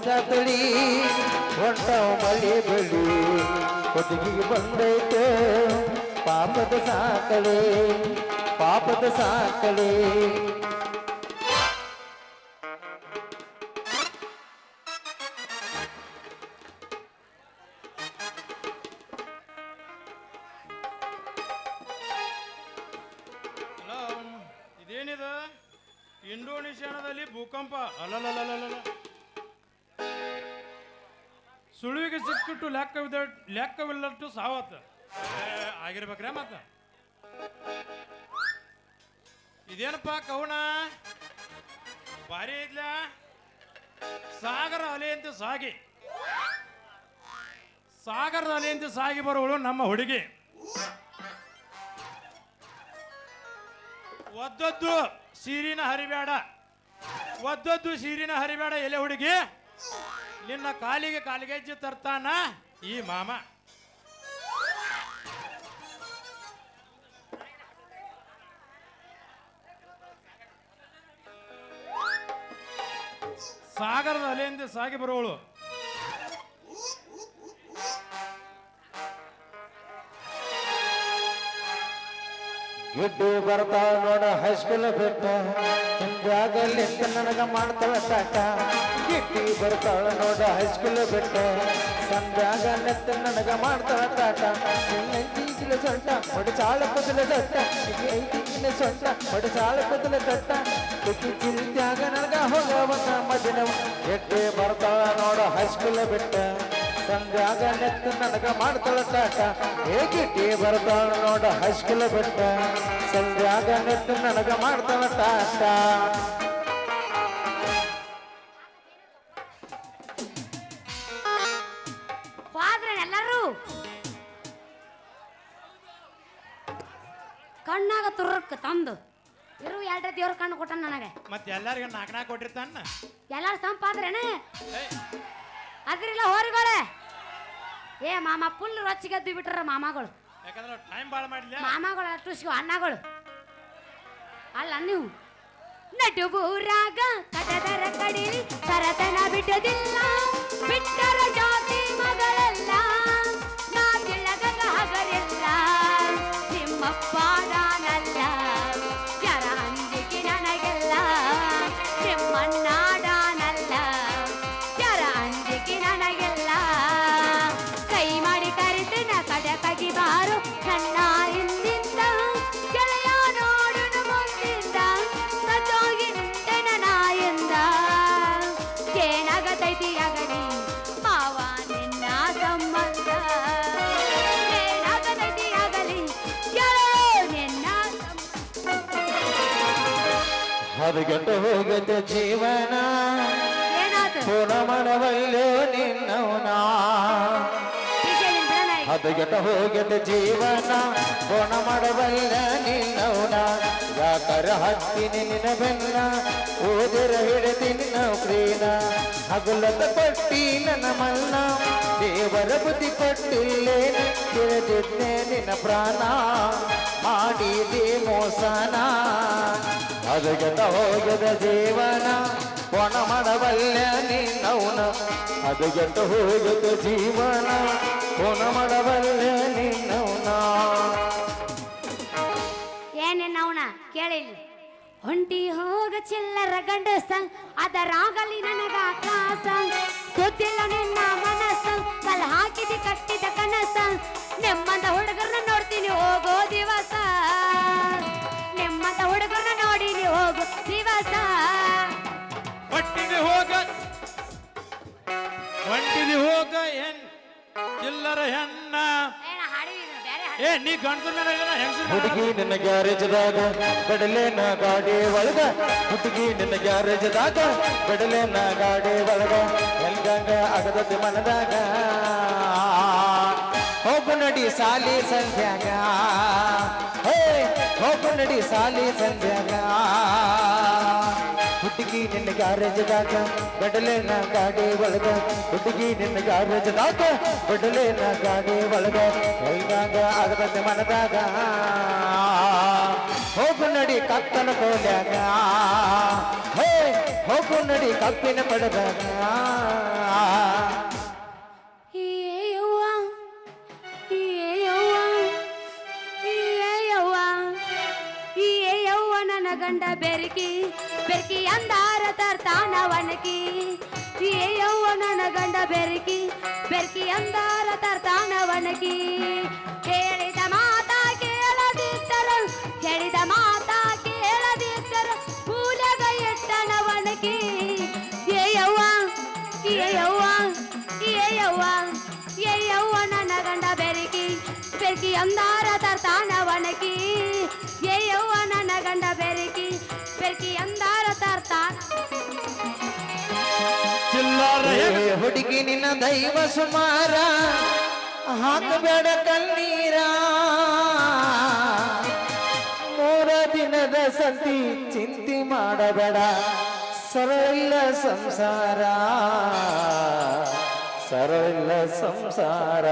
ಹಂಗ ತಳಿ ಹೊಂಟವ ಮಳೆ ಬೆಳಿ ಒದಗಿಗೆ ಬಂದೈತೆ. ಪಾಪದ ಸಾಕಳೆ ಪಾಪದ ಸಾಕಳೆ ಲೆಕ್ಕವಿಲ್ಲಟ್ಟು ಸಾವತ್ತ. ಆಗಿರ್ಬೇಕ್ರೆ ಮತ್ತ. ಇದೇನಪ್ಪ ಕೌಣ ಭಾರಿ ಇದ್ಲ ಸಾಗರ ಅಲೆಯಂತೆ ಸಾಗಿ. ಸಾಗರದ ಅಲೆಯಂತೆ ಸಾಗಿ ಬರುವಳು ನಮ್ಮ ಹುಡುಗಿ. ಒದ್ದದ್ದು ಸೀರಿನ ಹರಿಬೇಡ. ಒದ್ದದ್ದು ಸೀರಿನ ಹರಿಬೇಡ ಎಲೆ ಹುಡುಗಿ. ನಿನ್ನ ಕಾಲಿಗೆ ಕಾಲಿಗೆಜ್ಜೆ ತರ್ತಾನ? ಈ ಮಾಮ. ಸಾಗರದ ಅಲೆಯಿಂದ ಸಾಗಿ ಬರುವಳು ಗಿಡ್ಡು ಬರ್ತಾವ ನೋಡ ಹೈಸ್ಕೂಲ್ ಬಿಟ್ಟ. ಹಿಂದಾಗಲಿ ನನಗ ಮಾಡ್ತಾಳ ಸಾಕ. ಗಿಟ್ಟಿ ಬರ್ತಾಳ ನೋಡ ಹೈಸ್ಕೂಲ್ ಬಿಟ್ಟ. ಸಂದಾಗ ನೆತ್ತ ನನಗ ಮಾಡ್ತಾಳ ಐತಿ ಐದಿಗಿನ ಸೊಂಟ ಒಡಿ ಚಾಳ ಬದಲ ದಟ್ಟ ಐದಿಗಿನ ಸೊಂಟ ಒಡಿ ಚಾಳ ಬದಲ ದಟ್ಟ ಕುಟಿ ಚಿಲ್ದಾಗ ನನಗ ಹೋಗವನ ಮದಿನವ ಗಿಡ್ಡಿ ಬರ್ತಾಳ ನೋಡ ಹೈಸ್ಕೂಲ್ ಬಿಟ್ಟ. ಸಂಧ್ಯಾಗ ನೆತ್ತ ನನಗ ಮಾಡ್ತಾಳ ತಾಟ ಹೇಗಿಟ್ಟಿ ಬರ್ತಾಳ ನೋಡ ಹಸ್ಕಿಲ ಬಿಟ್ಟ. ಸಂಗಾಗ ನೆತ್ತ ನನಗ ಮಾಡ್ತಾಳ ತಾಟ ಎಲ್ಲರೂ? ಕಣ್ಣಾಗ ತುರ್ರಕ್ ತಂದು. ಇರು ಎರಡ ದೇವ್ರ ಕಣ್ಣು ಕೊಟ್ಟ ನನಗೆ. ಮತ್ತೆ ಎಲ್ಲರಿಗೂ ನಾಲ್ಕು ನಾಲ್ಕು ಕೊಟ್ಟಿರ್ತಾನ. ಎಲ್ಲಾರು ಸಂಪಾದ್ರೇನೆ? ಅದ್ರಿಲ್ಲ ಹೋರಿಗಳೇ ಏ ಮಾಮ ಫುಲ್ ರೊಚ್ಚಿಗೆದ್ದು ಬಿಟ್ರ ಮಾಮಗಳು. ಯಾಕಂದ್ರೆ ಟೈಮ್ ಭಾಳ ಮಾಮಗಳು ಅಷ್ಟು ಅಣ್ಣಗಳು. ಅಲ್ಲ ನೀವು. ನಡುಬೂರಾಗ ಕಟದರ ಕಡಿಲಿ ಸರತನ ಬಿಡದಿಲ್ಲ. ಬಿಟ್ಟರ ಜಾತಿ ಮಗಳೆಲ್ಲ ನಾ ಹಗರೆಲ್ಲ. ನಿಮ್ಮಪ್ಪ ಹದಗೆಟ್ಟು ಹೋಗುತ್ತೆ ಜೀವನ. ಮಾಡವಲ್ಲೋ ನಿನ್ನವನ. ಹದಗೆಟ್ಟು ಹೋಗದ ಜೀವನ ಗುಣ ಮಾಡಬಲ್ಲ ನಿನ್ನವನ. ಯಾಕರ ಹತ್ತಿನಿ ನಿನ್ನ ಬೆನ್ನ ಓದಿರ ಹಿಡಿತೀನಿ ನೌಕ್ರೀನ ಹಗುಲದ ಪಟ್ಟಿ ನನ್ನ ಮಲ್ಲ ದೇವರ ಬುದ್ಧಿ ಕೊಟ್ಟಿಲ್ಲೇನ ತಿಳಿದಿದ್ದೆ ನಿನ್ನ ಪ್ರಾಣ. ಮಾಡಿದೆ ಮೋಸನ. ಅದಗೆತ ಹೋಗದ ಜೀವನ ಕೊಣ ಮಾಡಬಲ್ಲ ನಿನ್ನವನ ಅದಗತ ಹೋಗದ ಜೀವನ ಕೊಣ ಮಾಡಬಲ್ಲ ನಿನ್ನವನ ಏನೇನವನ ಕೇಳಿ ಹೊಂಟಿ ಹೋಗ ಚಿಲ್ಲರ ಗಂಡಸ, ಅದರಾಗಲಿ ನನಗ ಆಕಾಶ ಸುತ್ತಿಲ್ಲ ನಿನ್ನ ಮನಸ್ಸ ಕಲ್ ಹಾಕಿದಿ ಕಟ್ಟಿದ ಕನಸ. ನೆಮ್ಮದ ಹುಡುಗರನ್ನ ನೋಡ್ತೀನಿ ಹೋಗೋ ದಿವಸ. ನೆಮ್ಮದ ಹುಡುಗರನ್ನ ನೋಡಿನಿ ಹೋಗು ದಿವಸ. ಒಟ್ಟಿಗೆ ಹೋಗ. ಒಂಟಿಗೆ ಹೋಗ ಹೆಣ್ ಚಿಲ್ಲರ ಹೆಣ್ಣ. ಏನ ಬೇರೆ ಹಾಡು. ಏ ನೀ ಗಂಡಸರ ಮೇಲೆ ಇದನ್ನ ಹೆಂಗಸರ ಹುಡುಗಿ ನಿನ್ನ ಗ್ಯಾರೇಜ್ದಾಗ ನ ಗಾಡಿ ಒಳಗ. ಹುಡುಗಿ ನಿನ್ನ ಗ್ಯಾರೇಜ್ದಾಗ ನಾ ಗಾಡಿ ಒಳಗ. ಎಲ್ಗಂಗ ಅಗದತಿ ಮನದಾಗ. ಹೋಗು ನಡಿ ಸಾಲಿ ಸಂಧ್ಯಾಗ. ಹೇ ಹೋಗು ನಡಿ ಸಾಲಿ ಸಂಧ್ಯಾಗ ಹುಡುಗಿ ನಿನ್ನ ಗ್ಯಾರೇಜ್ದಾಗ ಬಡಲೇನ ಗಾಡಿ ಒಳಗ. ಹುಡುಗಿ ನಿನ್ನ ಗ್ಯಾರೇಜ್ದಾಗ ಬಡಲೇನ ಗಾಡಿ ಒಳಗ. ಎಲ್ಗಂಗ ಆಗದಂತೆ ಮನದಾಗ. ಹೋಗು ನಡಿ ಕತ್ತನ ಕೋಲ್ಯಾಗ. ಹೇ, ಹೋಗು ನಡಿ ಕಪ್ಪಿನ ಪಡೆದಾಗ ಗಂಡ ಬೆರಕಿ ಬೆರಕಿ ಅಂದಾರ ತರ್ತಾನ ಒಣಕಿ ಏಯವ್ವ ನನ್ನ ಗಂಡ ಬೆರಕಿ ಬೆರಕಿ ಅಂದಾರ ತರ್ತಾನ ಒಣಕಿ ಹೇಳಿದ ಮಾತ ಕೇಳದಿದ್ದರು ಹೇಳಿದ ಮಾತ ಕೇಳದಿದ್ದರು ಕೂಲಗ ಎಟ್ಟನ ಒಣಕಿ ಏಯವ್ವ ಏಯವ್ವ ಏಯವ್ವ ಏಯವ್ವ ನನ್ನ ಗಂಡ ಬೆರಕಿ ಬೆರಕಿ ಅಂದಾರ ತರ್ತಾನ ಒಣಕಿ ಏ ಯವ್ವ ನನ್ನ ಗಂಡ ಬೆರಕಿ ಬೆರಕಿ ಅಂದಾರ ತರ್ತಾನ ಹುಡುಗಿ ನಿನ್ನ ದೈವ ಸುಮಾರ ಹಾಕಬೇಡ ಕಣ್ಣೀರ. ಮೂರ ದಿನದ ಸತಿ ಚಿಂತೆ ಮಾಡಬೇಡ ಸರಳ ಸಂಸಾರ. ಸರಳ ಸಂಸಾರ.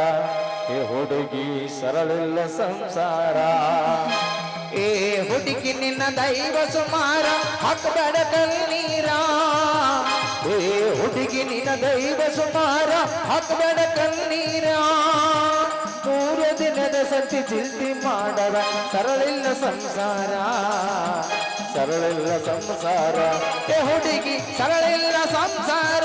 ಏ ಹುಡುಗಿ, ಸರಳಿಲ್ಲ ಸಂಸಾರ. ಏ ಹುಡುಗಿ, ನಿನ್ನ ದೈವ ಸುಮಾರ. ಹಾಕಬೇಡ ಏ ಹುಡುಗಿ, ನಿನ್ನ ದೈವ ಸುಮಾರ. ಹಾಕಬೇಡ ಕಣ್ಣೀರ ಮೂರು ದಿನದ ಸತಿ ಚಿಂತಿ ಮಾಡದ ಸರಳಿಲ್ಲ ಸಂಸಾರ. ಸರಳಿಲ್ಲ ಸಂಸಾರ. ಏ ಹುಡುಗಿ, ಸರಳಿಲ್ಲ ಸಂಸಾರ.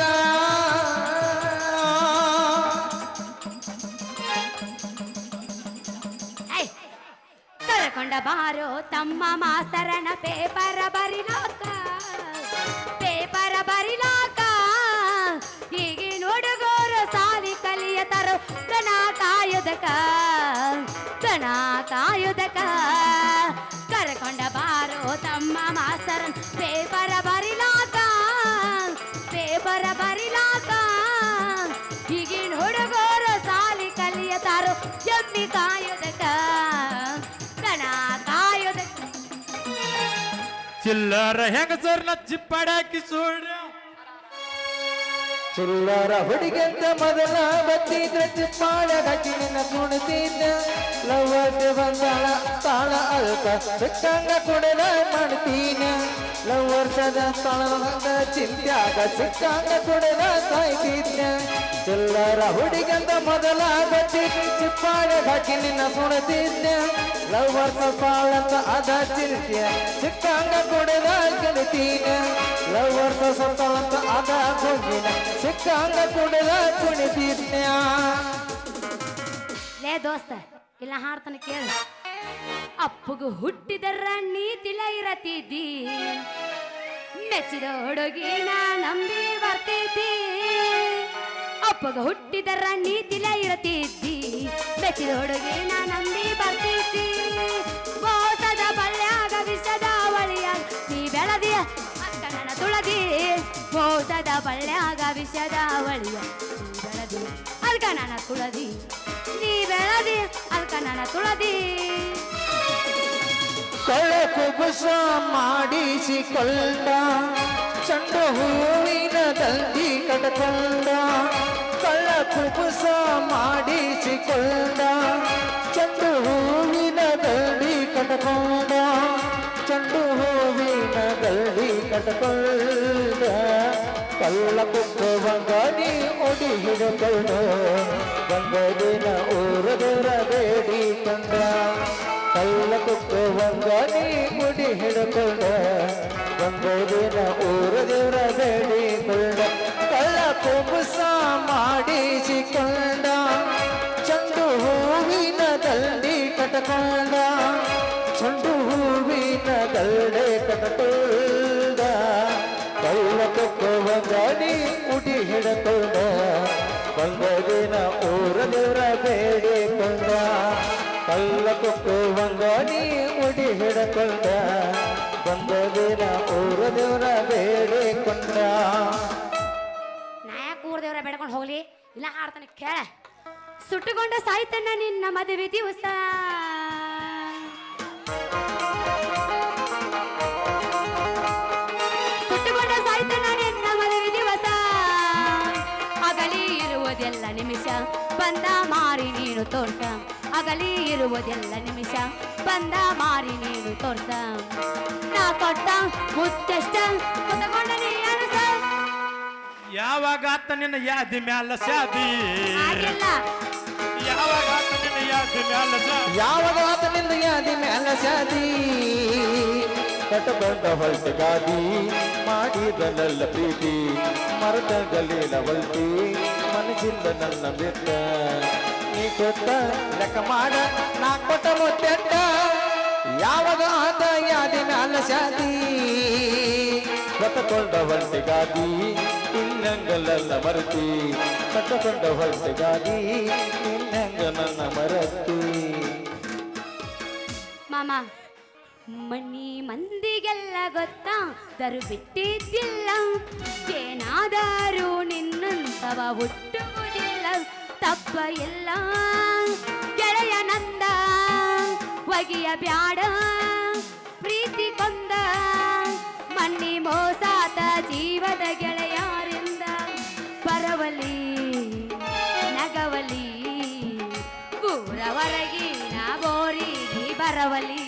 ಕರ್ಕೊಂಡ ಬಾರೋ ತಮ್ಮ ಮಾಸ್ತರನ ಪೇಪರ ಬರಿಲಾಕ ಪೇಪರ ಬರಿಲಾಕ. ಈಗಿನ ಹುಡುಗರು ಸಾಲಿ ಕಲಿಯತರು ದನ ಕಾಯುದಕ ದನ ಕಾಯುದಕ ಚಿಲ್ಲರ ನಾ ಚಿಪ್ಪಾಡಾಕಿ ಸುಳ್ಳ ಚಿಲ್ಲರ ಹುಡುಗಂತ ಮೊದಲ ಬತ್ತಿದ್ರ ಚಿಪ್ಪಾಡ ನಿನ್ನ ಕುಣಿತಿದ್ದ ಲವ್ವಕ್ಕೆ ಬಂದಾಳ, ತಾಳ ಅಲ್ಕ ಸಿಕ್ಕಂಗ ಕುಡಿದ ಮಾಡ್ತೀನ. ಲವ್ ವರ್ಷದ ಸ್ಥಳದ ಚಿಂತ್ಯಾಗ ಸಿಕ್ಕಂಗ ಕುಡಿದ ಸಾಯ್ತಿದ್ದ ಚಿಲ್ಲರ ಹುಡುಗಂದ ಮೊದಲ ಗಟ್ಟಿ ಚಿಪ್ಪಾಡ ಹಾಕಿ ನಿನ್ನ ಸುಣತಿದ್ದ ಲವ್ ವರ್ಷ ತಾಳಂತ ಅದ ಚಿಂತ್ಯ ಸಿಕ್ಕಂಗ ಕುಡಿದ ಗೆಳತೀನ ಲವ್ ವರ್ಷ ಸತ್ತಾಳಂತ ಅದ ಹೋಗಿನ ಸಿಕ್ಕಂಗ ಕುಡಿದ ಕುಣಿತಿದ್ನ್ಯಾ ಲೇ ದೋಸ್ತ ಇಲ್ಲ, ಹಾಡ್ತಾನೆ ಕೇಳು. ಹುಟ್ಟಿದ ಹುಟ್ಟಿದರ ನೀತಿಲ ಇರತಿದ್ದಿ. ಮೆಚ್ಚಿದ ಹುಡುಗಿನ ನಂಬಿ ಬರ್ತಿದ್ದಿ. ಅಪ್ಪಗ ಹುಟ್ಟಿದರ ನೀತಿಲ ಇರತಿದ್ದಿ. ಮೆಚ್ಚಿದ ಹುಡುಗಿನ ನಂಬಿ ಬರ್ತಿದ್ದಿ. ಮೋಸದ ಬಲ್ಯಾಗ ವಿಷದ ಅವಳಿಯ ನೀ ಬೆಳದಿಯ ಕನ್ನಡ ತುಳದಿ. ಮೋಸದ ಬಲ್ಯಾಗ ವಿಷದ ಅವಳಿಯ ನೀ ಬೆಳದಿ ನನ್ನ ತುಳದಿ. ನೀ ಬೆಳದಿ ಅಲ್ಕ ನನ್ನ ತುಳದಿ ಕಳ್ಳ ಕುಬುಸ ಮಾಡಿಸಿಕೊಂಡ ಚಂಡು ಹೂವಿನ ದಂಡಿ ಕಟ್ಕೊಂಡ ಕಳ್ಳ ಕುಬುಸ ಮಾಡಿಸಿಕೊಂಡ ಚಂಡು ಹೂವಿನ ದಂಡಿ ಕಟ್ಕೊಂಡ ಚಂಡು ಹೂವಿನ ದಂಡಿ ಕಟ್ಕೊಂಡ ಕಳ್ಳ ಕುಕ್ಕು ಬಂಗಾಡಿ ಒಡಿ ಹಿಡಿಕೊಂಡು ಬಂಗದಿನ ಊರ ದೂರ ಬೇಡಿಕೊಂಡ ಕಳ್ಳ ಕುಕ್ಕು ಬಂಗಾಡಿ ಮುಡಿ ಹಿಡ್ಕೊಂಡ ಬಂಗೋದಿನ ಊರ ದೇವರ ಬೇಡಿಕೊಂಡ ಕಳ್ಳ ಕುಬುಸ ಮಾಡಿಸಿಕೊಂಡ ಚಂಡು ಹೂವಿನ ದಂಡಿ ಕಟ್ಕೊಂಡ ಚಂಡು ಹೂವಿನ ದಂಡೆ ಕಟ್ಕೊಂಡ ಕಳ್ಳ ಕುಕ್ಕು ಬಂಗಾಡಿ ಹಿಡಕೊಂಡ ಬಂಗೋದಿನ ಊರ ದೇವರ ಬೇಡಿಕೊಂಡ ಕಳ್ಳ ಕುಕ್ಕು ಬಂಗಾಡಿ ಮುಡಿ ಹಿಡ್ಕೊಂಡ ಬಂಗೋದಿನ ಊರ ದೇವರ ಬೇಡಿಕೊಂಡ. ನಾ ಯಾಕೆ ಊರ್ ದೇವ್ರ ಬೇಡ್ಕೊಂಡು ಹೋಗ್ಲಿ, ಇಲ್ಲ ಹಾಡ್ತಾನೆ ಕೇಳ. ಸುಟ್ಟುಕೊಂಡ ಸಾಯ್ತಣ್ಣ ನಿನ್ನ ಮದುವೆ ದಿವಸ. ಬಂದ ಮಾರಿ ನೀನು ತೋರ್ಸ. ಅಗಲಿ ಇರುವುದೆಲ್ಲ ನಿಮಿಷ. ಬಂದ ಮಾರಿ ನೀನು ತೋರ್ಸ. ನಾ ಕೊಟ್ಟ ಮುತ್ತೆಷ್ಟ ಕುತಕೊಂಡ ನೀ ಅನಸ ಯಾವಾಗ ಆತ ನಿನ್ನ ಯಾದಿ ಮ್ಯಾಲ ಶಾದಿ ಆಗಿಲ್ಲ ಯಾವಾಗ ಆತ ನಿನ್ನ ಯಾದಿ ಮ್ಯಾಲ ಶಾದಿ ಯಾವಾಗ ಆತ ನಿಂದ ಯಾದಿ ಮ್ಯಾಲ ಶಾದಿ ಕಟಬಂದ ಹೊಲ್ಟಿ ಗಾದಿ ಮಾಡಿದನಲ್ಲ ಪ್ರೀತಿ ಮರದ ಗಲೀಲ ಹೊಲ್ಟಿ ಮನಸ್ಸಿಂದ ನನ್ನ ಬಿಟ್ಟ. ನೀ ಕೊಟ್ಟ ಲೆಕ್ಕ ಮಾಡ, ನಾ ಕೊಟ್ಟ ಮುತ್ತೆಟ್ಟ. ಯಾವಾಗ ಆತ ಯಾದಿ ನನ್ನ ಶಾದಿ? ಕಟ್ಟಕೊಂಡ ಹೊಲ್ಟಿ ಗಾದಿ ಇನ್ನಂಗಲ್ಲ ಮರತಿ. ಕಟ್ಟಕೊಂಡ ಹೊಲ್ಟಿ ಗಾದಿ ಇನ್ನಂಗ ನನ್ನ ಮರತಿ. ಮಾಮ ಮಣ್ಣಿ ಮಂದಿಗೆಲ್ಲ ಗೊತ್ತಾ ದರು ಬಿಟ್ಟಿದ್ದಿಲ್ಲ ಏನಾದರೂ ನಿನ್ನಂತವ ಹುಟ್ಟುವುದಿಲ್ಲ ತಪ್ಪ ಎಲ್ಲ ಗೆಳೆಯ ನಂದ ಒಗಿಯ ಬ್ಯಾಡ ಪ್ರೀತಿ ಕೊಂದ ಮಣ್ಣಿ ಮೋಸಾತ ಜೀವದ ಗೆಳೆಯರಿಂದ ಬರವಲಿ ನಗವಲಿ ಊರವರಗಿನ ಬೋರಿಗೆ ಬರವಲಿ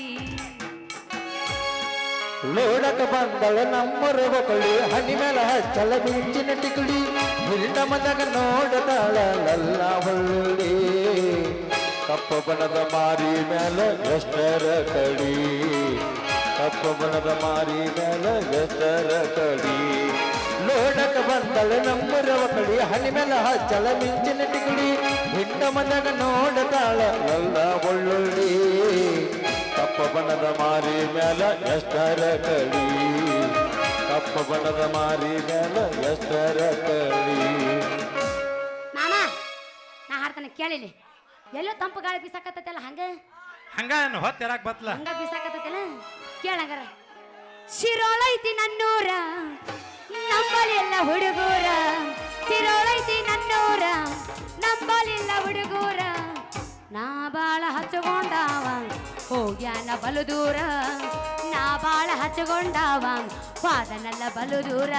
ಲೋಡಕ ಬಂದಳ ನಮ್ಮರ ಬಕಳಿ ಹನಿ ಮೇಲೆ ಹಚ್ಚಲ ಮಿಂಚಿನ ಟಿಕಳಿ ಬಿಲ್ಡ ಮದಾಗ ನೋಡದಾಳ ಹೊಳ್ಳಿ. ಕಪ್ಪ ಬಣದ ಮಾರಿ ಮೇಲೆ ಎಷ್ಟರ ಕಡಿ. ಕಪ್ಪ ಬಣದ ಮಾರಿ ಮೇಲೆ ಎಷ್ಟರ ಕಡಿ. ಲೋಡಕ ಬಂದಳ ನಮ್ಮರ ಬಕಳಿ ಹನಿ ಮೇಲೆ ಹಚ್ಚಲ ಮಿಂಚಿನ ಟಿಕಳಿ ಹಿನ್ನ ಮದಾಗ ನೋಡದಾಳ ಒಳ್ಳುಳ್ಳಿ ಕಪ್ಪ ಬಣ್ಣದ ಮಾರಿ ಮ್ಯಾಲ ಎಷ್ಟರ ಕಳಿ ಕಪ್ಪ ಬಣ್ಣದ ಮಾರಿ ಮ್ಯಾಲ ಎಷ್ಟರ ಕವಿ ಮಾಮ ನಾ ಹಾಡ್ತಾನೆ ಕೇಳಿಲಿ. ಎಲ್ಲೋ ತಂಪು ಗಾಳಿ ಬೀಸಾಕತ್ತೈತಲ್ಲ ಹಂಗ? ಹಂಗ ಹೊತ್ತಿರಾಕ್ ಬತ್ಲ? ಹಂಗ ಬೀಸಾಕತ್ತೈತಲ್ಲ ಕೇಳಂಗಾರ ಶಿರೋಳೈತಿ ನನ್ನೂರ ನಂಬಲಿಲ್ಲ ಹುಡುಗೂರ. ಶಿರೋಳೈತಿ ನನ್ನೂರ ನಂಬಲಿಲ್ಲ ಹುಡುಗೂರ. ನಾ ಬಾಳ ಹಚ್ಚಕೊಂಡಾವ ಹೋಗ್ಯಾನ ಬಲು ದೂರ ನಾ ಬಾಳ ಹಚ್ಚಕೊಂಡಾವ. ಪಾದನಲ್ಲ ಬಲು ದೂರ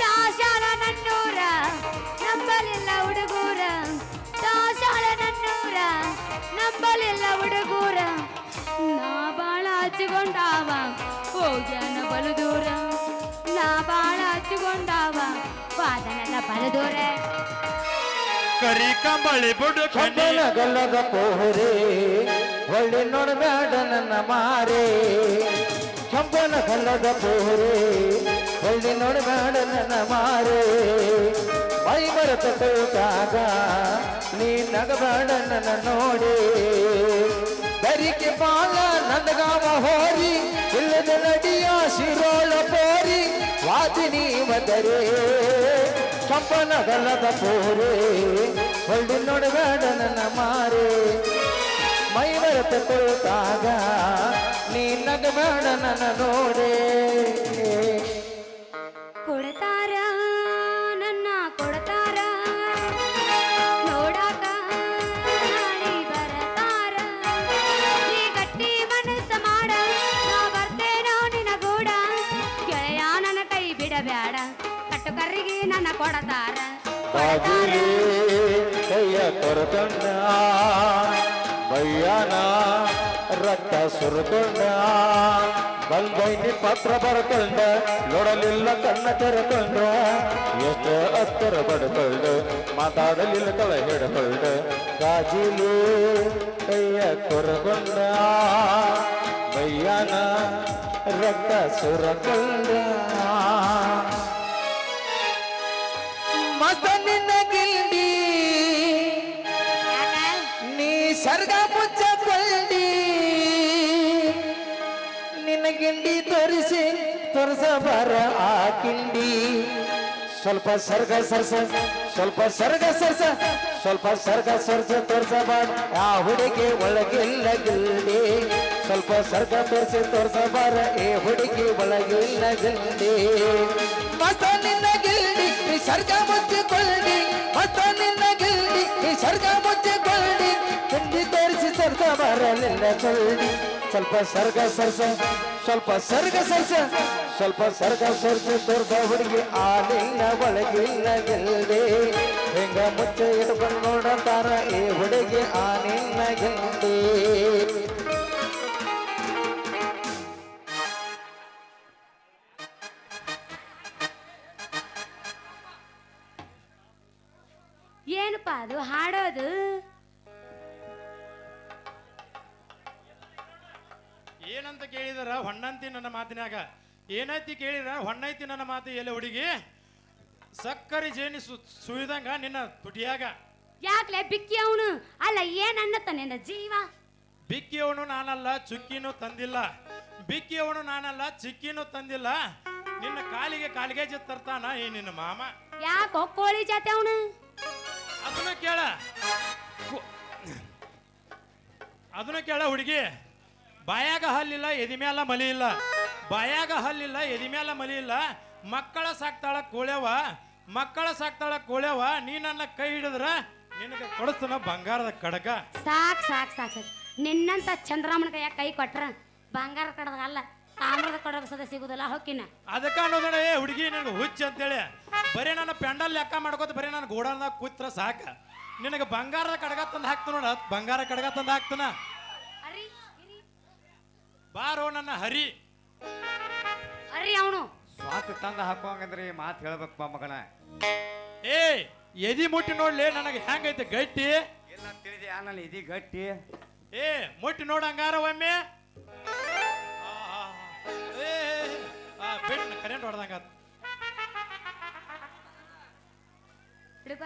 ದಾಶಾಲ ನನ್ನೂರ. ನಂಬಲಿಲ್ಲ ಹುಡುಗೂರ. ದಾಶಾಲ ನನ್ನೂರ. ನಂಬಲಿಲ್ಲ ಹುಡುಗೂರ. ನಾ ಬಾಳ ಹಚ್ಚಿಕೊಂಡಾವ. ಹೋಗ್ಯಾನ ಬಲು ದೂರ ನಾ ಬಾಳ ಹಚ್ಚಿಕೊಂಡಾವ. ಪಾದನಲ್ಲ ಬಲು ದೂರ ಕರಿ ಕಂಬಳಿ ಬುಡು ಗಲ್ಲದ ಪೋರೆ ಒಳ್ಳೆ ನೋಡಬೇಡ ನನ್ನ ಮಾರೇ. ಕೆಂಪನ ಕಲ್ಲದ ಪೋರೆ. ಒಳ್ಳೆ ನೋಡಬೇಡ ನನ್ನ ಮಾರೇ. ಮೈ ಮರೆತ ಕೂತಾಗ ನೀ ನಗಬೇಡ ನನ್ನ ನೋಡಿ. ಬರಿಕೆ ಬಾಲ ನಂದಗಾವ ಹೋರಿ, ಇಲ್ಲದ ನಡಿಯ ಶಿರೋಳ ಪೋರಿ ವಾದಿನಿ ಮದರೆ ಕಂಪನ ಗಲ್ಲದ ಪೋರೆ. ಹೊಳ್ಳಿ ನೋಡಬೇಡ ನನ್ನ ಮಾರೆ. ಮೈ ಮರೆತ ಕೊಳ್ತಾಗ ನೀ ನಗಬೇಡ ನನ್ನ ನೋಡೆ. ಕೊಡತಾರ ನನ್ನ ಕೊಡತಾರ. ನೋಡಾಕ ನೀ ಬರತಾರ. ನೀ ಗಟ್ಟಿ ಮನಸ್ಸ ಮಾಡ ನಾ ಬರ್ತೇನೋ ನಿನ ಗೂಡ. ಗೆಳೆಯ ನನ್ನ ಕೈ ಬಿಡಬೇಡ ಕಟ್ಟು ಕರ್ರಿಗೆ ನನ್ನ ಕೊಡತಾರ. ಕೊಡತಾರ ಕೈಯ ಕೊರಕೊಂಡ ಬಯ್ಯಾನ ರಕ್ತ ಸುರಕೊಂಡ ಬಲ್ಬೈನಿ ಪತ್ರ ಬರ್ಕೊಂಡ, ನೋಡಲಿಲ್ಲ ಕಣ್ಣ ತೆರಕೊಂಡ, ಎಷ್ಟ ಅತ್ತರ ಬಡ್ಕೊಂಡ ಮಾತಾಡಲಿಲ್ಲ ತಳ ಹಿಡ್ಕೊಂಡ ಕಾಜಿಲು ಕೈಯ ಕೊರಕೊಂಡ ಬಯ್ಯಾನ ರಕ್ತ ಸುರಕೊಂಡ. ಮಸ್ತ ಕಿಂಡಿ. ಸ್ವಲ್ಪ ಸರ್ಗ ಸರ್ಸ, ಸ್ವಲ್ಪ ಸರ್ಗ ಸರ್ಸ, ಸ್ವಲ್ಪ ಸರ್ಗ ಸರ್ಸ ತೋರಿಸಬಾರ ಆ ಹುಡುಗಿ ಒಳಗಿಲ್ಲ ಗಿಲ್ಲಿ. ಸ್ವಲ್ಪ ಸರ್ಗ ತೋರಿಸಿ ತೋರಿಸಬಾರ ಏ ಹುಡುಗಿ ಒಳಗಿಲ್ಲ ಗಿಲ್ಲಿ. ಮಸ್ತ ನಿನ್ನ ಗಿಲ್ಲಿ, ಈ ಸರ್ಗ ಮುಚ್ಚಿಕೊಳ್ಳಿ. ಮಸ್ತ ನಿನ್ನ ಗಿಲ್ಲಿ, ಈ ಸರ್ಗ ಮುಚ್ಚಿಕೊಳ್ಳಿ. ಗಿಂಡಿ ತೋರಿಸಿ ಸರ್ಗ ಬರಲಿಲ್ಲ ಕೊಳ್ಳಿ ಸ್ವಲ್ಪ ಸರ್ಗ ಸರ್ಸ ಸ್ವಲ್ಪ ಸರ್ಗ ಸರ್ಸ ಸ್ವಲ್ಪ ಸರ್ಗ ಸರ್ಸಿ ತೋರ್ಸ ಹುಡುಗಿ ಆಲಿಲ್ಲ ಒಳಗಿಲ್ಲ ಗೆಲ್ದೆ ಹೆಂಗ ಮುಚ್ಚ ಇಟ್ಕೊಂಡು ನೋಡತಾರ ಮಾತಿನಾಗ ಏನೈತಿ ಕೇಳಿರ ಹೊಣ್ಣೈತಿ ನನ್ನ ಮಾತು ಎಲೆ ಹುಡುಗಿ? ಸಕ್ಕರೆ ಜೇನಿ ಸು ಸುಯ್ದಂಗ ನಿನ್ನ ತುಟಿಯಾಗ. ಯಾಕ್ಲೆ? ಬಿಕ್ಕಿ ಅವನು? ಅಲ್ಲ ಏನನ್ನ ತನ್ನ ನಿನ್ನ ಜೀವ? ಬಿಕ್ಕಿಯವನು ನಾನಲ್ಲ ಚುಕ್ಕಿನೂ ತಂದಿಲ್ಲ. ಬಿಕ್ಕಿಯವನು ನಾನಲ್ಲ ಚಿಕ್ಕಿನೂ ತಂದಿಲ್ಲ. ನಿನ್ನ ಕಾಲಿಗೆ ಕಾಲಿಗೆ ಜತ್ ತರ್ತಾನ ಈ ನಿನ್ನ ಮಾಮ. ಯಾಕೋ ಕೋಳಿ ಜಾತಿ ಅವನು? ಅದನ್ನ ಕೇಳ. ಅದನ್ನ ಕೇಳ ಹುಡುಗಿ. ಬಾಯಾಗ ಹಲ್ಲಿಲ್ಲ ಎದಿ ಮ್ಯಾಲ ಮಲಿ ಇಲ್ಲ. ಬಾಯಾಗ ಹಲ್ಲಿಲ್ಲ ಎದಿ ಮೇಲೆ ಮಲಿ ಇಲ್ಲ ಮಕ್ಕಳ ಸಾಕ್ತಾಳ ಕೋಳ್ಯವ. ಮಕ್ಕಳ ಸಾಕ್ತಾಳ ಕೋಳ್ಯವ. ನೀ ನನ್ನ ಕೈ ಹಿಡಿದ್ರ ನಿನಗೆ ಕೊಡಸ್ತನ ಬಂಗಾರದ ಕಡಗ. ಸಾಕ್ ಸಾಕ್ ಸಾಕ್ ಸಾಕ್. ನಿನ್ನಂತ ಚಂದ್ರಮ್ಮನ ಕೈಯ ಕೈ ಕೊಟ್ರ ಬಂಗಾರ ಕಡದ ಅಲ್ಲ ತಾಮ್ರದ ಕಡಗ ಸದ ಸಿಗುದಿಲ್ಲ ಹೊಕ್ಕಿನ ಅದಕ್ಕ ಅನ್ನೋದಣ ಏ ಹುಡುಗಿ ನನಗೆ ಹುಚ್ಚ ಅಂತೇಳಿ. ಬರೀ ನನ್ನ ಪೆಂಡಲ್ ಲೆಕ್ಕ ಮಾಡ್ಕೋತ ಬರೀ ನನ್ನ ಗೋಡನ್ದಾಗ ಕೂತ್ರ ಸಾಕ. ನಿನಗೆ ಬಂಗಾರದ ಕಡಗ ತಂದು ಹಾಕ್ತಾನ ನೋಡ ಬಂಗಾರ ಕಡಗ ತಂದು ಹಾಕ್ತನ. ಬಾರೋ ನನ್ನ ಹರಿ. ಅರಿ ಅವನು. ಸ್ವಾತ ತಂದ ಹಾಕೋಂಗಂದ್ರೆ ಈ ಮಾತು ಹೇಳ್ಬೇಕಪ್ಪ ಮಗನ. ಏ ಎದಿ ಮುಟ್ಟಿ ನೋಡ್ಲಿ ನನಗೆ ಹೆಂಗೈತೆ ಗಟ್ಟಿ? ಇಲ್ಲ ತಿಳಿದಿ ನನ್ನ ಇದಿ ಗಟ್ಟಿ? ಏ ಮುಟ್ಟಿ ನೋಡ ಹಂಗಾರ ಒಮ್ಮೆ ಬಿಟ್ಟು ಕರೆಂಟ್ ಹೊಡೆದಂಗ ಹಿಡ್ಕ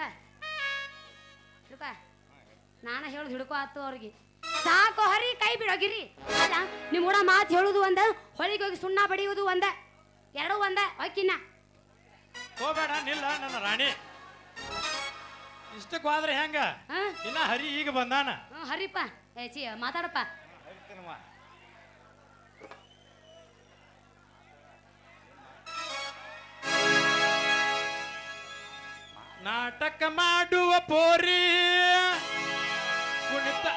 ಹಿಡ್ಕ ನಾನ ಹೇಳುದು ಹಿಡ್ಕೋ ಆತು ಅವ್ರಿಗೆ. ಸಾಕು ಹರಿ ಕೈ ಬಿಡೋಗಿರಿ ಅಲ್ಲ ನಿಮ್ಮ ಕೂಡ ಮಾತು ಹೇಳುದು ಒಂದ ಹೊಳಿಗೆ ಹೋಗಿ ಸುಣ್ಣ ಬಡಿಯುವುದು ಒಂದ ಎರಡು ಒಂದ ಹೊಕ್ಕಿನ. ಹೋಗಬೇಡ ನಿಲ್ಲ ನನ್ನ ರಾಣಿ. ಇಷ್ಟಕ್ಕೆ ಹೋದ್ರೆ ಹೆಂಗ? ಹಾ? ಇನ್ನ ಹರಿ ಈಗ ಬಂದಾನ. ಹ್ಮ್, ಹರಿಪ್ಪ. ಏ ಚಿ ಮಾತಾಡಪ್ಪ. ನಾಟಕ ಮಾಡುವ ಪೋರಿ.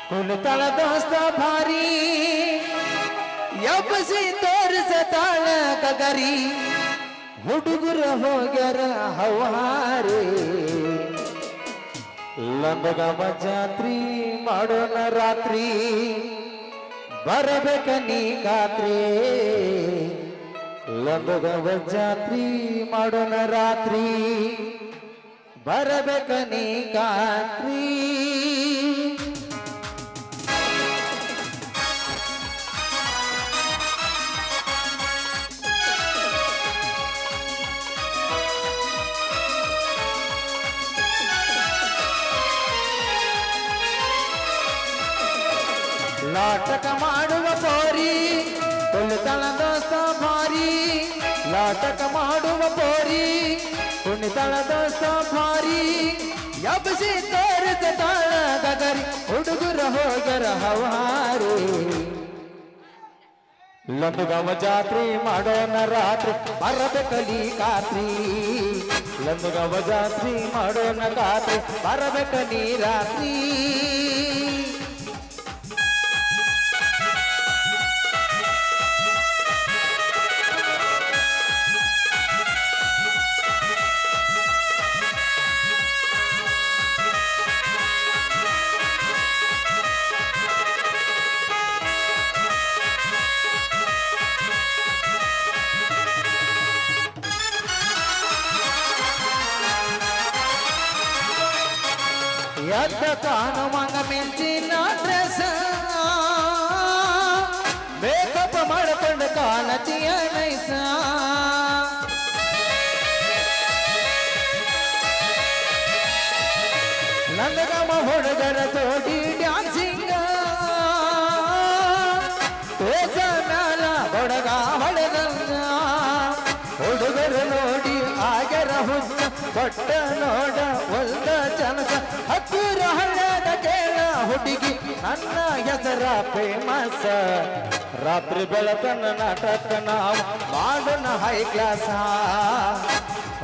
ಕುಣಿತಳ ದೋಸ್ತ ಭಾರಿ ಎಬ್ಬಸಿ ತೋರಿಸತಾಳ ಕಗರಿ ಹುಡುಗರ ಹೋಗ್ಯಾರ ಹವಾರಿ ಲಂಬಗಮ ಜಾತ್ರಿ ಮಾಡೋಣ ರಾತ್ರಿ. ಬರಬೇಕ ನೀ ಖಾತ್ರಿ. ಲಂಬಗಮ ಜಾತ್ರಿ ಮಾಡೋಣ ರಾತ್ರಿ. ಬರಬೇಕ ನೀ ಖಾತ್ರಿ. ನಾಟಕ ಮಾಡುವ ಪೋರಿ ಕುಣಿತಳ ದೋಸ್ತ ಭಾರಿ ನಾಟಕ ಮಾಡುವ ಪೋರಿ ಕುಣಿತಳ ದೋಸ್ತ ಭಾರಿ ಎಬ್ಬಸಿ ತೋರಿದ ತಾಳ ಗಗರಿ ಹುಡುಗರ ಹೋಗರ ಹವಾರಿ ಲಂಬಗವ ಜಾತ್ರೆ ಮಾಡೋಣ ರಾತ್ರಿ ಬರಬೇಕಲಿ ಖಾತ್ರಿ ಲಂಬಗವ ಜಾತ್ರೆ ಮಾಡೋಣ ಖಾತ್ರಿ ಬರಬೇಕ ನೀ ರಾತ್ರಿ ಎದ್ದ ಕಾಣುವಂಗ ಮಿಂಚಿನ ಡ್ರೆಸ್. ಮೇಕಪ್ ಮಾಡ್ಕೊಂಡು ಕಾಣತಿಯ ನೈಸ. ನಂದಗಮ ಹುಡುಗರ ತೋಡಿ ಡ್ಯಾನ್ಸಿಂಗ. ತೋಸ ಮ್ಯಾಲ ಬಡಗ ಹೊಡೆದಂಗ ಹುಡುಗರು ನೋಡಿ ಆಗ್ಯರ ಹುಚ್ಚ ಕೊಟ್ಟ ನೋಡ ಒಲ್ದ ಜನಸ ಹತ್ತಿರ ಹಳ್ಳದ ಕೇಳ ಹುಡುಗಿ ನನ್ನ ಹೆಸರ ಫೇಮಸ್ ರಾತ್ರಿ ಬೆಳಕನ್ನ ನಾಟಕ ನಾವು ಮಾಡೋಣ ಹೈ ಕ್ಲಾಸ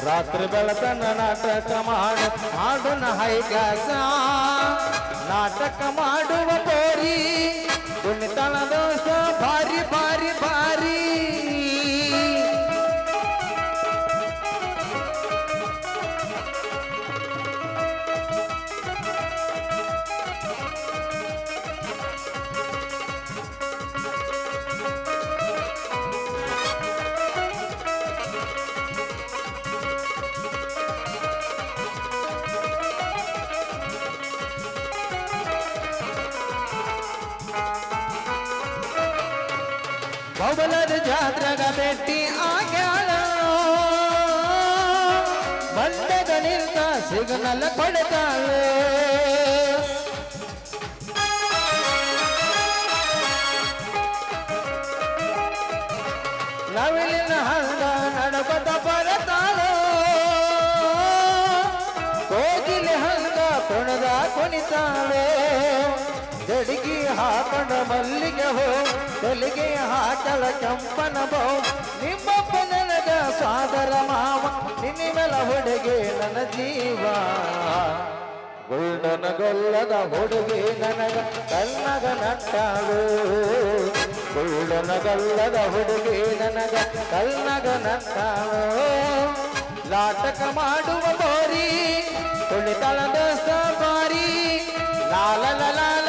ರಾತ್ರಿ ಬೆಳಕನ್ನ ನಾಟಕ ಮಾಡು, ಮಾಡೋಣ ಹೈ ಕ್ಲಾಸ ನಾಟಕ ಮಾಡುವ ಬೋರಿ ಕುಣಿತಳ ದೋಸ ಭಾರಿ ಭಾರಿ ಭಾರಿ. ಮೊಬಲದ ಜಾತ್ರೆಗ ಭೇಟಿ ಆಗ್ಯಾಳ. ಬಂಡೆಗ ನಿಂತ ಸಿಗ್ನಲ್ ಕೊಡ್ತಾಳೆ. ನವಿಲಿನ ಹಂಗ ನಡಪದ ಬರತಾಳೋ. ಕೋಗಿಲೆ ಹಂಗ ಕುಣದ ಕುಣಿತಾಳೆ. ಜಡಿಗೆ ಹಾಕೊಂಡ ಮಲ್ಲಿಗೆ ಹೋ ತೆಲಿಗೆ ಹಾಕಲ ಕೆಂಪನ ಬೋ. ನಿಮ್ಮಪ್ಪ ನನಗ ಸಾದರ ಮಾವ, ನಿನ್ನಿಮೆಲ ಹೊಡೆಗೆ ನನ್ನ ಜೀವ. ಗುಳ್ಳನಗೊಲ್ಲದ ಹುಡುಗಿ ನನಗ ಕನ್ನಗ ನಟ್ಟಾಳು. ಗುಳ್ಳನಗಲ್ಲದ ಹುಡುಗಿ ನನಗ ಕನ್ನಗ ನಟ್ಟಾಳು. ನಾಟಕ ಮಾಡುವ ಬೋರಿ ಕುಳಿತಳದ ಸವಾರಿ ಲಾಲ ಲಾಲ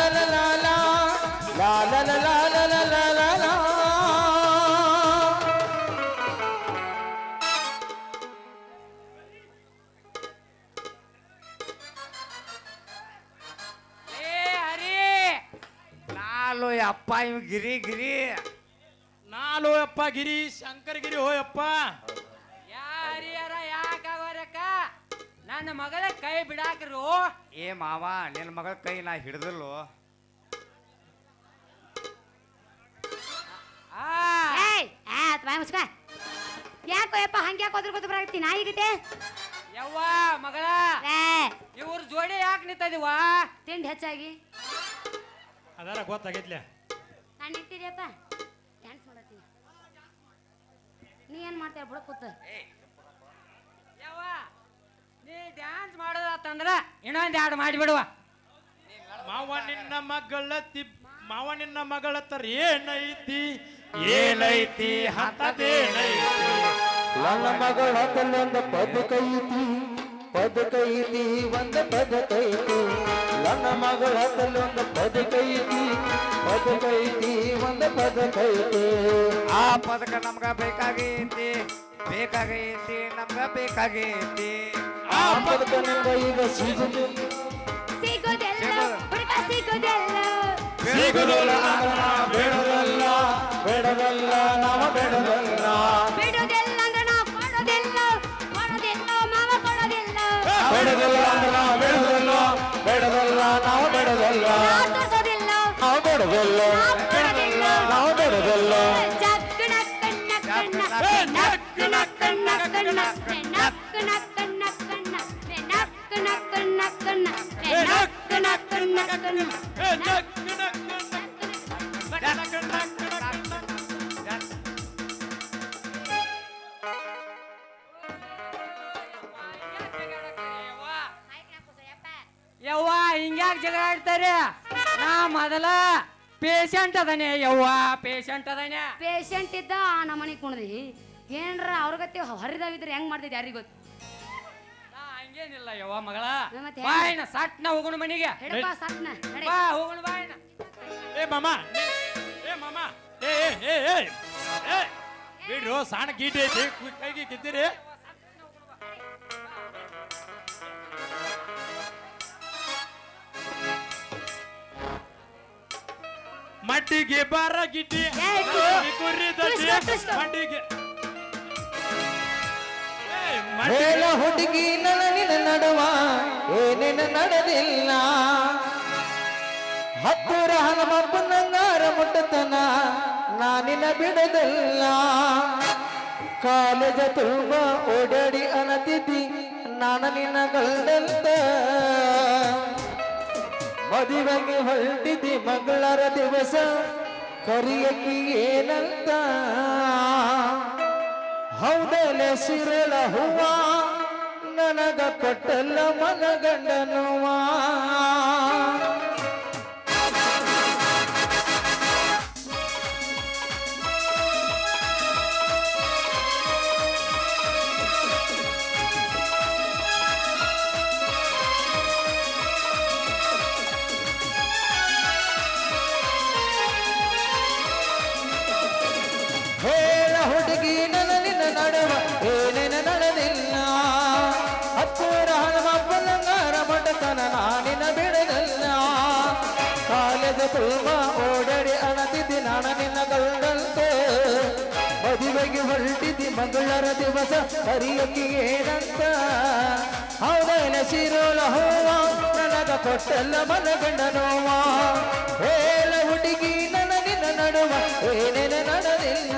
ನಾಲು ಅಪ್ಪ ಇವ್ ಗಿರಿ ಗಿರಿ ನಾಲು ಅಪ್ಪ ಗಿರಿ ಶಂಕರಗಿರಿ ಹೋಯಪ್ಪ ಯಾ ಯಾಕ ಯಾಕಾಗೋರಕ್ಕ ನನ್ನ ಮಗಳ ಕೈ ಬಿಡಾಕ್ರು ಏ ಮಾವ ನಿನ್ನ ಮಗಳ ಕೈ ನಾ ಹಿಡ್ದಲ್ಲು ಏಯ್ ಆ ಬಾಯ್ ಮುಚ್ಕ. ಯಾಕೋ ಯಪ್ಪ ಹಂಗೆ ಯಾಕೆ ಹೋದ್ರ ಗೊತ್ತ ಬರಾಕತ್ತಿ ನಾಯಿಗಿಟ್ಟೆ ಯವ್ವ ಮಗಳ. ಏ. ಇವ್ರ ಜೋಡಿ ಯಾಕೆ ನಿಂತದಿವ? ತಿಂಡಿ ಹೆಚ್ಚಾಗಿ. ಅದಾರ ಗೊತ್ತಾಗೈತ್ಲೆ. ನಾನು ನಿಂತಿದ್ಯಪ್ಪ. ಡ್ಯಾನ್ಸ್ ಮಾಡತ್ತೀನಿ. ನೀ ಏನ್ ಮಾಡ್ತೀಯ ಬುಡ ಕೂತ. ಯವ್ವ ನೀ ಡ್ಯಾನ್ಸ್ ಮಾಡೋದಾತಂದ್ರ ಇನ್ನೊಂದ್ ಎರಡು ಮಾಡಿಬಿಡುವ. ಮಾವ ನಿನ್ನ ಮಗಳ ತಿಪ್ ಮಾವ ನಿನ್ನ ಮಗಳ ತರ ಏನೈತಿ ಹತ್ತದೇನೈತಿ ನನ್ನ ಮಗಳ ಹತ್ತಲ್ಲೊಂದು ಪದಕೈತಿ ಪದಕೈತಿ ಒಂದು ಪದಕೈತಿ ನನ್ನ ಮಗಳ ಹತ್ತಲ್ಲೊಂದು ಪದಕೈತಿ ಪದಕೈತಿ ಒಂದು ಪದಕೈತಿ ಆ ಪದಕ ನಮ್ಗ ಬೇಕಾಗೈತಿ ಬೇಕಾಗೈತಿ ನಮ್ಗ ಬೇಕಾಗೈತಿ. ಆ ಪದಕ ನಮ್ಗ ಈಗ ಸಿಗುದಿಲ್ಲ. ಸಿಗೋದೆಲ್ಲ ಸಿಗೋದೆಲ್ಲ. ಸಿಗುದಿಲ್ಲ ಬೇಡದಲ್ಲ ಬಿಡುವುದಲ್ಲ ನಾವ ಬಿಡುವುದಲ್ಲ ಬಿಡುವುದಿಲ್ಲ ಅಂದ್ರೆ ನಾವು ಕೊಡೋದಿಲ್ಲ ಕೊಡೋದಿಲ್ಲ ಮಾವ ಕೊಡೋದಿಲ್ಲ ಬಿಡುವುದಿಲ್ಲ ಅಂದ್ರೆ ನಾವು ಬಿಡುವುದಿಲ್ಲ ಬಿಡುವುದಿಲ್ಲ ನಾವು ಬಿಡುವುದಿಲ್ಲ ನಾವು ತೋರಿಸೋದಿಲ್ಲ ನಾವು ಬಿಡುವುದಿಲ್ಲ ಬಿಡುವುದಿಲ್ಲ ನಾವು ಬಿಡುವುದಿಲ್ಲ ಜಕ್ಕಣ ಕಣ್ಣ ಕಣ್ಣ ನಕ್ಕಣ ಕಣ್ಣ ಕಣ್ಣ ನಕ್ಕಣ ಕಣ್ಣ ಕಣ್ಣ ನಕ್ಕಣ ಕಣ್ಣ ಕಣ್ಣ ನಕ್ಕಣ ಕಣ್ಣ ಕಣ್ಣ ನಕ್ಕಣ ಜಗಳ ಆಡ್ತಾರೆ? ನಾ ಮೊದಲ ಪೇಷಂಟ್ ಅದನೆ ಯವ್ವ ಪೇಷಂಟ್ ಅದನೆ. ಪೇಷಂಟ್ ಇದ್ದ ಆ ನಮ್ಮನೆ ಕುಣದಿ ಏನ್ರ ಅವ್ರಗತಿ ಹರಿದಾವಿದ್ರೆ ಹೆಂಗ್ ಮಾಡ್ತಿದ್ದೆ ಯಾರಿಗ್ ಗೊತ್ತು? ನಾ ಹಂಗೇನಿಲ್ಲ ಯವ್ವ ಮಗಳ. ಮತ್ತೆ ಬಾಯ್ನ ಸಟ್ನ ಹೋಗೋಣ ಮನಿಗೆ. ಹೆಡಪ್ಪ ಸಾಕ್ನ ನಡೆ ಬಾ ಹೋಗೋಣ ಬಾಯ್ನ. ಏ ಮಾಮ. ಏ ಮಾಮ. ಏ ಏ ಏ ಏ ಏ ಬಿಡ್ರು ಸಣ್ಣ ಗೀಟಿ ಐತಿ. ಕೈಗೆ ಕಿತ್ತೀರಿ. ಮಡ್ಡಿಗೆ ಬಾರ ಗಿಟ್ಟಿ ಕುರಿ ಮಡ್ಡಿಗೆ. ದಡ್ಡಿ, ಹೇಳ ಹುಡುಗಿ ನನಿನ ನಿನ್ನ ನಡುವ ಏನೇನ ನಡೆದಿಲ್ಲ. ಹತ್ತಿರ ಹನುಮಪ್ಪನಂಗಾರ ಮುಟ್ಟತನ ನಾನಿನ ಬಿಡದಲ್ಲ. ಕಾಲೇಜ ತುಂಬ ಓಡಾಡಿ ಅನತಿದ್ದಿ ನಾನು ನಿನ್ನ ಗಲ್ದಂತ ಮದುವೆಗೆ ಹೊರಟಿದ್ದಿ ಮಂಗಳರ ದಿವಸ. ಕರಿಯಕ್ಕಿ ಏನಂತ? ಹೌದಲೆ ಸಿರಳ ಹೂವ? ನನಗ ಕೊಟ್ಟಲ್ಲ ಮನಗಂಡನುವ ಕಾಲಿನ ಬಿಡದಲ್ಲ. ಕಾಲದ ತುಂಬ ಓಡಡಿ ಅಣತಿದ್ದಿ ನಾನು ನಿನ್ನ ಕಂಡಂತೆ ಮದುವೆಗೆ ಹೊರಟಿದ್ದಿ ಮಂಗಳರ ದಿವಸ, ಹರಿಯಕ್ಕೆ ಏನಂತ. ಹೌದೈನ ಸಿರೋಲ ಹೋವ, ನನಗ ಕೊಟ್ಟಲ್ಲ ಮನಗಂಡ ನೋವ. ಹೇಳ ಹುಡುಗಿ, ನನ್ನ ನಿನ್ನ ನಡುವ ಏನೇನ ನಡದಿಲ್ಲ.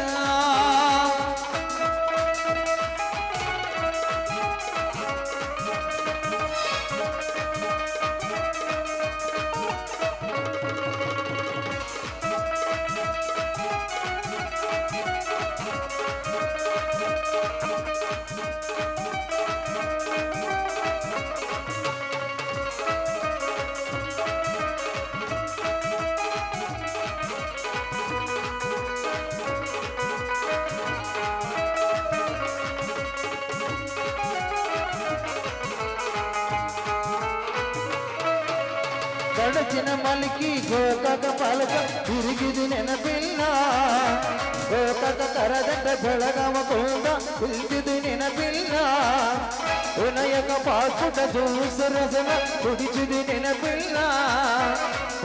गणचन मल की का कपाल का ಗೋಕಾಕ ಕರದಂಡ ಬೆಳಗಾವ ಕೊಂಡ ಕುಳಿತಿದು ನೆನಪಿಲ್ಲ ವಿನಯಕ ಪಾಕುಟ ಜ್ಯೂಸ್ ರಸನ ಕುಡಿಚಿದು ನೆನಪಿಲ್ಲ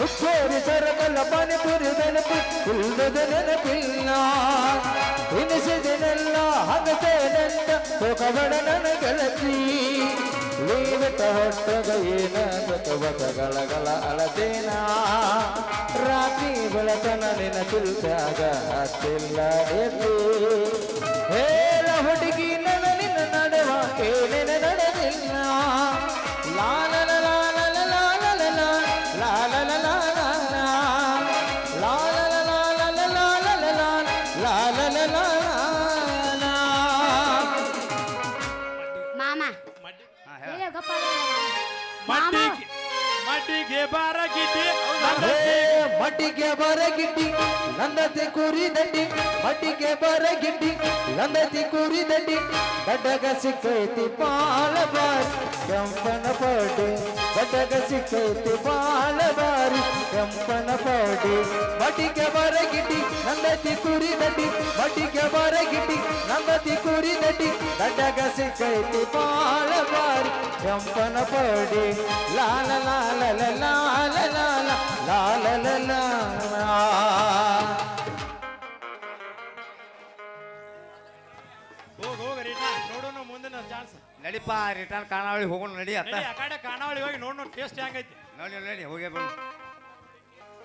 ಉಚ್ಚೋರಿ ಸರಕಲ್ಲ ಪಾನಿಪುರಿ ನೆನಪು ಇಲ್ಲದ ನೆನಪಿಲ್ಲ ಎನಿಸಿದೆನೆಲ್ಲ ಹಗತೇನೆಂತ ತೋಕಬಡ ನನ್ನ ಗೆಳತಿ ನೀವಿತ ಹೊಟ್ಟಗ ಏನಂದ ಗಳಗಳ ಅಳದೇನ ರಾತ್ರಿ ಬೆಳಕನ ನಿನ್ನ ತುಲ್ತಾಗ ಹತ್ತಿಲ್ಲ ಎದ್ದು ಹೇಳ ಹುಡುಗಿ ನನ್ನ ನಿನ್ನ ನಡೆವ ಏನೇನ ನಡೆದಿಲ್ಲ ಲಾಲನ ಲಾಲನ ಲಾಲನ ಲಾಲನ ಲಾಲನ ಲಾಲನ ಲಾಲನ ಲಾಲನ ಲಾಲನ ಲಾಲ ಲಾಲ ಮಾಮ ಮಡ್ಡಿಗೆ ಮಡ್ಡಿಗೆ ಬಾರ ಗಿಡ್ಡಿ ಹೇ ಮಡ್ಡಿಗೆ ಬರಗಿಡ್ಡಿ ನಂದತಿ ಕುರಿ ದಂಡಿ. ಮಡ್ಡಿಗೆ ಬರಗಿಡ್ಡಿ ನಂದತಿ ಕುರಿ ದಂಡಿ. ದಡ್ಡಗ ಸಿಕ್ಕೈತಿ ಪಾಲ ಬಾರಿ ಕೆಂಪನ ಪೌಡಿ ಗಡಗಸಿ ಕೇತು ಬಾಳಬಾರಿ ಕೆಂಪನ ಪಾಡಿ ಮಟಿಗೆ ಬರಗಿಟಿ ನಂದತಿ ಕುರಿ ನಟಿ ಮಟಿಗೆ ಬರಗಿಟಿ ನಂದತಿ ಕುರಿ ನಟಿ ಗಡಗಸಿ ಕೇತು ಬಾಳಬಾರಿ ಕೆಂಪನ ಪಾಡಿ ಲಾಲ ಲಾಲ ಲಾಲ ಲಾಲ ಲಾಲ ಲಾಲ ಮುಂದಿನ ಚಾನ್ಸ್ ನಡಿಪ ರಿಟರ್ನ್ ಕಾಣಾವಳಿ ಹೋಗೋಣ ನಡಿ ಅತ್ತ. ಆ ಕಡೆ ಕಾಣಾವಳಿ ಹೋಗಿ ನೋಡ್ ನೋಡಿ ಟೇಸ್ಟ್ ಹೆಂಗೈತಿ. ನೋಡಿ ನೋಡಿ ಹೋಗಿ ಬರೋಣ